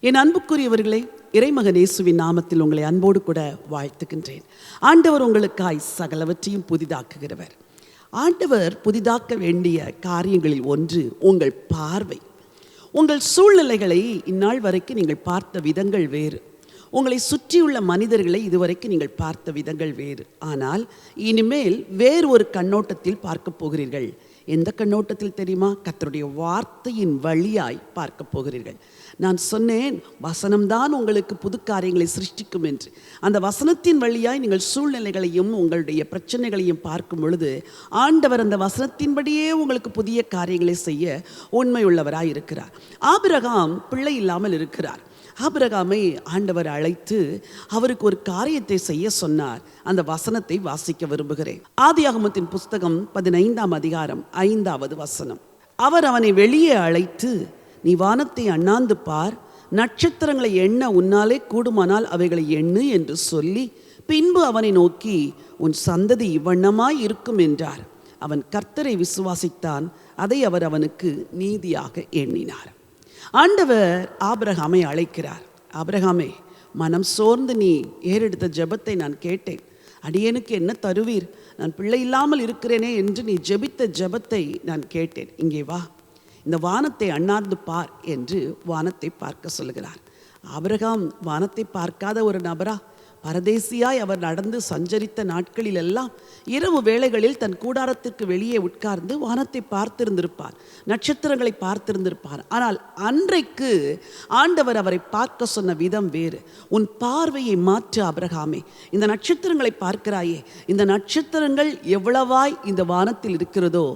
என் அன்புக்குரியவர்களே இறைமகன் இயேசுவின் நாமத்தில் உங்களை அன்போடு கூட வாழ்த்துகின்றேன். ஆண்டவர் உங்களுக்காய் சகலவற்றையும் புதிதாக்குகிறவர். ஆண்டவர் புதிதாக்க வேண்டிய காரியங்களில் ஒன்று உங்கள் பார்வை. உங்கள் சூழ்நிலைகளை இந்நாள் வரைக்கும் நீங்கள் பார்த்த விதங்கள் வேறு. உங்களை சுற்றியுள்ள மனிதர்களை இதுவரைக்கும் நீங்கள் பார்த்த விதங்கள் வேறு. ஆனால் இனிமேல் வேறு ஒரு கண்ணோட்டத்தில் பார்க்க போகிறீர்கள். எந்த கண்ணோட்டத்தில் தெரியுமா? கத்தருடைய வார்த்தையின் வழியாய் பார்க்க போகிறீர்கள். நான் சொன்னேன் வசனம்தான் உங்களுக்கு புது காரியங்களை சிருஷ்டிக்கும் என்று. அந்த வசனத்தின் வழியாய் நீங்கள் சூழ்நிலைகளையும் உங்களுடைய பிரச்சனைகளையும் பார்க்கும் பொழுது ஆண்டவர் அந்த வசனத்தின்படியே உங்களுக்கு புதிய காரியங்களை செய்ய உண்மையுள்ளவராய் இருக்கிறார் ஆபிரகாம் பிள்ளை இல்லாமல் இருக்கிறார். ஆபிரகாமை ஆண்டவர் அழைத்து அவருக்கு ஒரு காரியத்தை செய்ய சொன்னார். அந்த வசனத்தை வாசிக்க விரும்புகிறேன். ஆதியாகமத்தின் புஸ்தகம் பதினைந்தாம் அதிகாரம் ஐந்தாவது வசனம். அவர் அவனை வெளியே அழைத்து நீ வானத்தை அண்ணாந்து பார். நட்சத்திரங்களை எண்ண உன்னாலே கூடுமானால் அவைகளை எண்ணு என்று சொல்லி பின்பு அவனை நோக்கி உன் சந்ததி இவ்வண்ணமாய் இருக்கும் என்றார். அவன் கர்த்தரை விசுவாசித்தான். அதை அவர் அவனுக்கு நீதியாக எண்ணினார். ஆண்டவர் ஆபிரகாமை அழைக்கிறார். ஆபிரகாமே மனம் சோர்ந்து நீ ஏறெடுத்த ஜெபத்தை நான் கேட்டேன். அடியனுக்கு என்ன தருவீர்? நான் பிள்ளை இல்லாமல் இருக்கிறேனே என்று நீ ஜெபித்த ஜெபத்தை நான் கேட்டேன். இங்கே வா. இந்த வானத்தை அண்ணார்ந்து பார் என்று வானத்தை பார்க்க சொல்லுகிறார். ஆபிரகாம் வானத்தை பார்க்காத ஒரு நபரா? பரதேசியாய் அவர் நடந்து சஞ்சரித்த நாட்களில் எல்லாம் இரவு வேளைகளில் தன் கூடாரத்திற்கு வெளியே உட்கார்ந்து வானத்தை பார்த்திருந்திருப்பார் நட்சத்திரங்களை பார்த்திருந்திருப்பார். ஆனால் அன்றைக்கு ஆண்டவர் அவரை பார்க்க சொன்ன விதம் வேறு. உன் பார்வையை மாற்று அபிரகாமே இந்த நட்சத்திரங்களை பார்க்கிறாயே இந்த நட்சத்திரங்கள் எவ்வளவாய் இந்த வானத்தில் இருக்கிறதோ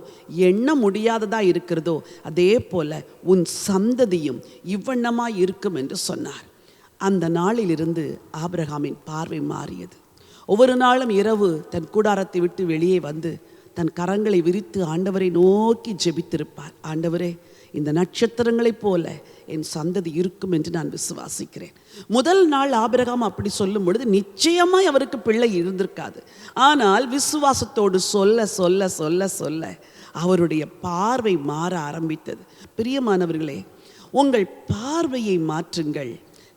எண்ண முடியாததா இருக்கிறதோ அதே போல உன் சந்ததியும் இவ்வண்ணமாய் இருக்கும் என்று சொன்னார். அந்த நாளிலிருந்து ஆபிரகாமின் பார்வை மாறியது. ஒவ்வொரு நாளும் இரவு தன் கூடாரத்தை விட்டு வெளியே வந்து தன் கரங்களை விரித்து ஆண்டவரை நோக்கி ஜெபித்திருப்பார். ஆண்டவரே இந்த நட்சத்திரங்களைப் போல என் சந்ததி இருக்கும் என்று நான் விசுவாசிக்கிறேன். முதல் நாள் ஆபிரகாம் அப்படி சொல்லும் பொழுது நிச்சயமாய் அவருக்கு பிள்ளை இருந்திருக்காது. ஆனால் விசுவாசத்தோடு சொல்ல சொல்ல சொல்ல சொல்ல அவருடைய பார்வை மாற ஆரம்பித்தது. பிரியமானவர்களே உங்கள் பார்வையை மாற்றுங்கள்.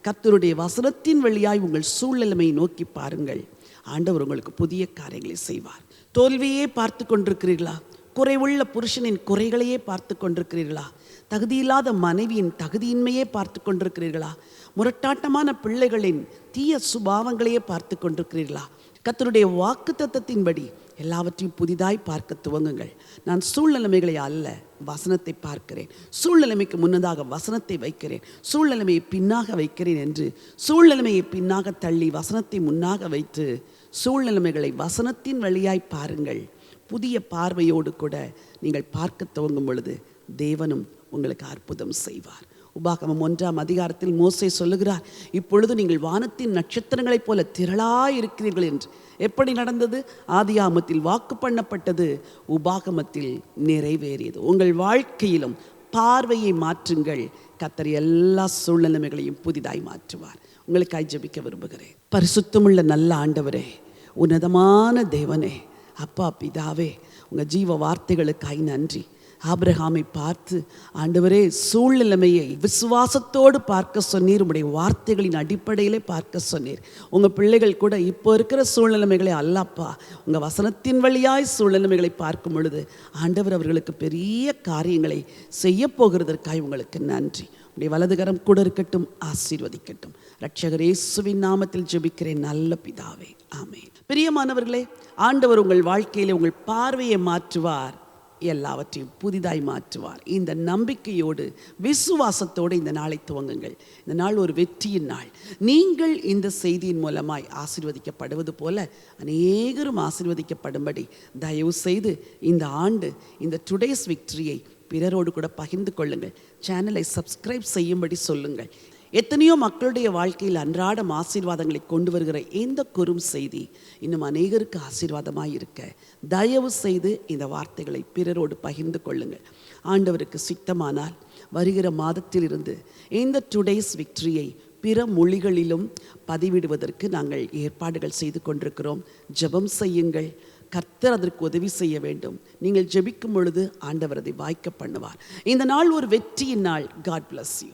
கத்தருடைய வசனத்தின் வழியாய் உங்கள் சூழ்நிலைமை நோக்கி பாருங்கள். ஆண்டவர் உங்களுக்கு புதிய காரியங்களை செய்வார். தோல்வியே பார்த்து கொண்டிருக்கிறீர்களா? குறைவுள்ள புருஷனின் குறைகளையே பார்த்து கொண்டிருக்கிறீர்களா? தகுதியில்லாத மனைவியின் தகுதியின்மையே பார்த்து கொண்டிருக்கிறீர்களா? முரட்டாட்டமான பிள்ளைகளின் தீய சுபாவங்களையே பார்த்து கொண்டிருக்கிறீர்களா? கத்தருடைய வாக்கு தத்தத்தின்படி எல்லாவற்றையும் புதிதாய் பார்க்க துவங்குங்கள். நான் சூழ்நிலைமைகளை அல்ல வசனத்தை பார்க்கிறேன். சூழ்நிலைமைக்கு முன்னதாக வசனத்தை வைக்கிறேன். சூழ்நிலைமையை பின்னாக வைக்கிறேன் என்று சூழ்நிலைமையை பின்னாக தள்ளி வசனத்தை முன்னாக வைத்து சூழ்நிலைமைகளை வசனத்தின் வழியாய் பாருங்கள். புதிய பார்வையோடு கூட நீங்கள் பார்க்க துவங்கும் பொழுது தேவனும் உங்களுக்கு அற்புதம் செய்வார். உபாகமம் ஒன்றாம் அதிகாரத்தில் மோசே சொல்லுகிறார் இப்பொழுது நீங்கள் வானத்தின் நட்சத்திரங்களைப் போல திரளாய் இருக்கிறீர்கள் என்று. எப்படி நடந்தது? ஆதியாமத்தில் வாக்கு பண்ணப்பட்டது உபாகமத்தில் நிறைவேறியது. உங்கள் வாழ்க்கையிலும் பார்வையை மாற்றுங்கள். கத்தர் எல்லா சூழ்நிலைமைகளையும் புதிதாய் மாற்றுவார். உங்களுக்காய் ஜபிக்க விரும்புகிறேன். பரிசுத்தமுள்ள நல்ல ஆண்டவரே உன்னதமான தேவனே அப்பா பிதாவே உங்கள் ஜீவ வார்த்தைகளுக்காய் நன்றி. ஆபிரகாமை பார்த்து ஆண்டவரே சூழ்நிலைமையை விசுவாசத்தோடு பார்க்க சொன்னீர். உங்களுடைய வார்த்தைகளின் அடிப்படையிலே பார்க்க சொன்னீர். உங்கள் பிள்ளைகள் கூட இப்போ இருக்கிற சூழ்நிலைமைகளை அல்லப்பா. உங்கள் வசனத்தின் வழியாய் சூழ்நிலைமைகளை பார்க்கும் பொழுது ஆண்டவர் அவர்களுக்கு பெரிய காரியங்களை செய்ய போகிறதற்காய் உங்களுக்கு நன்றி. உடைய வலதுகரம் கூட இருக்கட்டும் ஆசீர்வதிக்கட்டும். ரட்சகர் இயேசுவின் நாமத்தில் ஜெபிக்கிறேன் நல்ல பிதாவே. ஆமே பிரியமானவர்களே ஆண்டவர் உங்கள் வாழ்க்கையிலே உங்கள் பார்வையை மாற்றுவார். எல்லாவற்றையும் புதிதாய் மாற்றுவார். இந்த நம்பிக்கையோடு விசுவாசத்தோடு இந்த நாளை துவங்குங்கள். இந்த நாள் ஒரு வெற்றியின் நாள். நீங்கள் இந்த செய்தியின் மூலமாய் ஆசிர்வதிக்கப்படுவது போல அநேகரும் ஆசிர்வதிக்கப்படும்படி தயவு செய்து இந்த ஆண்டு இந்த டுடேஸ் விக்டரியை பிறரோடு கூட பகிர்ந்து கொள்ளுங்கள். சேனலை சப்ஸ்கிரைப் செய்யும்படி சொல்லுங்கள். எத்தனையோ மக்களுடைய வாழ்க்கையில் அன்றாடம் ஆசீர்வாதங்களை கொண்டு வருகிற எந்த குறும் செய்தி இன்னும் அநேகருக்கு ஆசீர்வாதமாக இருக்க தயவு செய்து இந்த வார்த்தைகளை பிறரோடு பகிர்ந்து கொள்ளுங்கள். ஆண்டவருக்கு சித்தமானால் வருகிற மாதத்திலிருந்து இந்த டுடேஸ் விக்டரியை பிற மொழிகளிலும் பதிவிடுவதற்கு நாங்கள் ஏற்பாடுகள் செய்து கொண்டிருக்கிறோம். ஜெபம் செய்யுங்கள். கர்த்தர் அதற்கு உதவி செய்ய வேண்டும். நீங்கள் ஜெபிக்கும் பொழுது ஆண்டவர் அதை வாய்க்க பண்ணுவார். இந்த நாள் ஒரு வெற்றியின் நாள். God bless you